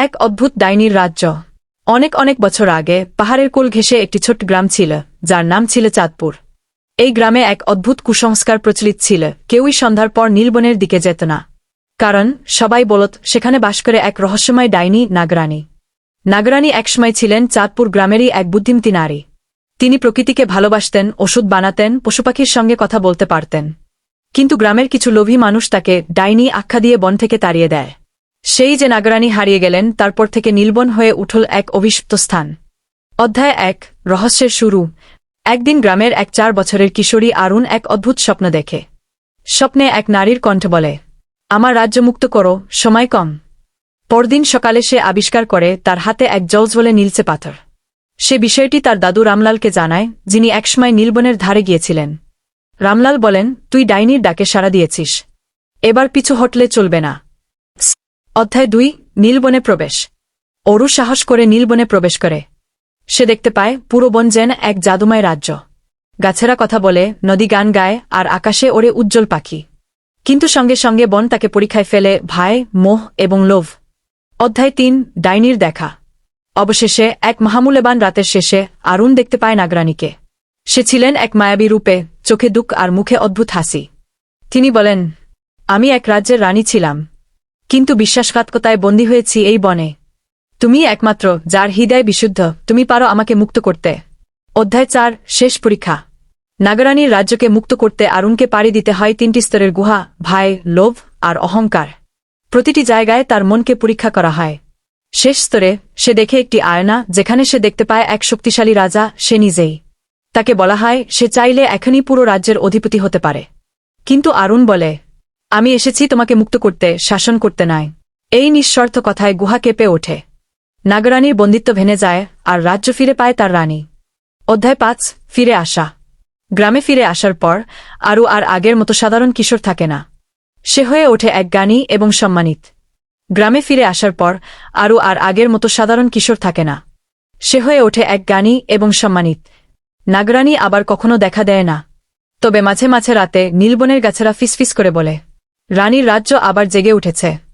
এক অদ্ভুত ডাইনির রাজ্য। অনেক অনেক বছর আগে পাহাড়ের কোল ঘেঁষে একটি ছোট্ট গ্রাম ছিল, যার নাম ছিল চাঁদপুর। এই গ্রামে এক অদ্ভুত কুসংস্কার প্রচলিত ছিল, কেউই সন্ধ্যার পর নীলবনের দিকে যেত না। কারণ, সবাই বলত, সেখানে বাস করে এক রহস্যময় ডাইনি নাগরানী। নাগরানী একসময় ছিলেন চাঁদপুর গ্রামেরই এক বুদ্ধিমতী নারী। তিনি প্রকৃতিকে ভালোবাসতেন, ওষুধ বানাতেন পশুপাখির সঙ্গে কথা বলতে পারতেন। কিন্তু গ্রামের কিছু লোভী মানুষ তাকে ডাইনি আখ্যা দিয়ে বন থেকে তাড়িয়ে দেয়। সেই যে নাগরানী হারিয়ে গেলেন, তারপর থেকে নীলবন হয়ে উঠল এক অভিশপ্ত স্থান। অধ্যায় এক, রহস্যের শুরু। একদিন গ্রামের এক চার বছরের কিশোরী আরুণ এক অদ্ভুত স্বপ্ন দেখে। স্বপ্নে এক নারীর কণ্ঠ বলে, আমার রাজ্য মুক্ত করো, সময় কম। পরদিন সকালে সে আবিষ্কার করে, তার হাতে এক জলজলে নীলচে পাথর। সে বিষয়টি তার দাদু রামলালকে জানায়, যিনি একসময় নীলবনের ধারে গিয়েছিলেন। রামলাল বলেন, তুই ডাইনির ডাকে সাড়া দিয়েছিস। এবার পিছু হটলে চলবে না। অধ্যায় দুই, নীলবনে প্রবেশ। অরু সাহস করে নীলবনে প্রবেশ করে। সে দেখতে পায় পুরো বন যেন এক জাদুময় রাজ্য। গাছেরা কথা বলে, নদী গান গায়, আর আকাশে ওড়ে উজ্জ্বল পাখি। কিন্তু সঙ্গে সঙ্গে বন তাকে পরীক্ষায় ফেলে ভাই, মোহ এবং লোভ। অধ্যায় তিন, ডাইনির দেখা। অবশেষে এক মহামূল্যবান রাতের শেষে আরুণ দেখতে পায় নাগরানীকে। সে ছিলেন এক মায়াবী রূপে, চোখে দুঃখ আর মুখে অদ্ভুত হাসি। তিনি বলেন, আমি এক রাজ্যের রানী ছিলাম। কিন্তু বিশ্বাসঘাতকতায় বন্দী হয়েছি এই বনে। তুমি একমাত্র, যার হৃদয় বিশুদ্ধ, তুমি পারো আমাকে মুক্ত করতে। অধ্যায় চার, শেষ পরীক্ষা। নাগরানীর রাজ্যকে মুক্ত করতে আরুণকে পাড়ি দিতে হয় তিনটি স্তরের গুহা, ভাই, লোভ আর অহংকার। প্রতিটি জায়গায় তার মনকে পরীক্ষা করা হয়। শেষ স্তরে সে দেখে একটি আয়না, যেখানে সে দেখতে পায় এক শক্তিশালী রাজা, সে নিজেই। তাকে বলা হয়, সে চাইলে এখনই পুরো রাজ্যের অধিপতি হতে পারে। কিন্তু আরুণ বলে আমি এসেছি তোমাকে মুক্ত করতে, শাসন করতে নয় এই নিঃস্বার্থ কথায় গুহা কেঁপে ওঠে। নাগরানীর বন্দিত্ব ভেঙে যায় আর রাজ্য ফিরে পায় তার রানী। অধ্যায় পাঁচ, ফিরে আসা। গ্রামে ফিরে আসার পর আরও আর আগের মতো সাধারণ কিশোর থাকে না। সে হয়ে ওঠে এক জ্ঞানী এবং সম্মানিত। গ্রামে ফিরে আসার পর আরও আর আগের মতো সাধারণ কিশোর থাকে না। সে হয়ে ওঠে এক জ্ঞানী এবং সম্মানিত। নাগরানী আবার কখনো দেখা দেয় না। তবে মাঝে মাঝে রাতে নীলবনের গাছেরা ফিসফিস করে বলে রানীর রাজ্য আবার জেগে উঠেছে।